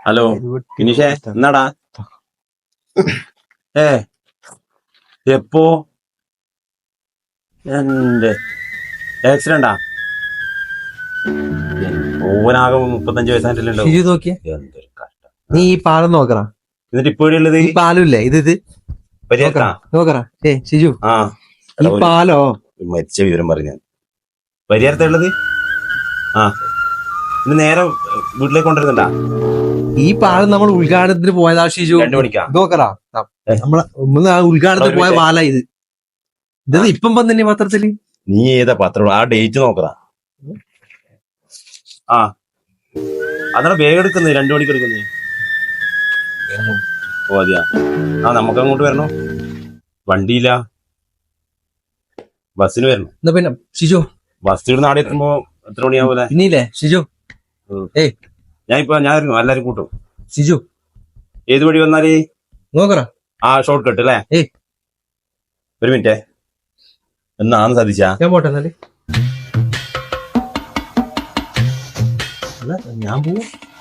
Hello ഫിനിഷേ എന്നാടാ? ഏ എപ്പോ? എന്റെ ആക്സിഡന്റാ ഓവനാകെ മുപ്പത്തഞ്ച് വയസ്സായിട്ടല്ലോ ഇത് നോക്കിയേ. എന്തൊരു കഷ്ടം. നീ ഈ പാലം നോക്കറാ എന്നിട്ട് ഇപ്പോഴുള്ളത് ഈ പാലം ഇല്ലേ ഇത്. ഇത് നോക്കറാ ഏ ഷിജു. ആ. ഈ പാലോ? മരിച്ച വിവരം പറഞ്ഞു ഞാൻ. പരിഹാരത്തുള്ളത് ആ. ഇന്ന് നേരെ വീട്ടിലേക്ക് കൊണ്ടുവരുന്നുണ്ടാ? ഈ പാലം നമ്മൾ ഉദ്ഘാടനത്തിന് പോയതാ ഷിജു. രണ്ടു മണിക്കാ? നോക്കറാ. നമ്മളെ ആ ഉദ്ഘാടനത്തിന് പോയ പാല ഇത്. ഇത് ഇപ്പം വന്നെ പത്രത്തിൽ? നീ ഏതാ പത്രം? ആ ഡേറ്റ് നോക്കറാ ആ. അതാണ് വേഗം എടുക്കുന്നത് രണ്ടു മണിക്ക് എടുക്കുന്നത് ഓ അതെയാ. ആ നമുക്ക് അങ്ങോട്ട് വരണോ? വണ്ടിയില്ല ബസ്സിന് വരണം. എന്നാ പിന്നെ ഷിജു. ബസ് നാടെ എത്തുമ്പോ എത്ര മണിയാവൂലേ ഇനിയില്ലേ ഷിജു? ഞാൻ ഇപ്പൊ ഞാൻ വരുന്നു എല്ലാരും കൂട്ടും. സിജു. ഏത് വഴി വന്നാൽ? നോക്കറ. ആ ഷോർട്ട് കട്ട് അല്ലേ? ഏയ്. ഒരു മിനിറ്റേ. എന്നാന്ന് സാധിച്ചാ ഞാൻ പോട്ടെ എന്നാൽ. ഞാൻ പോവും.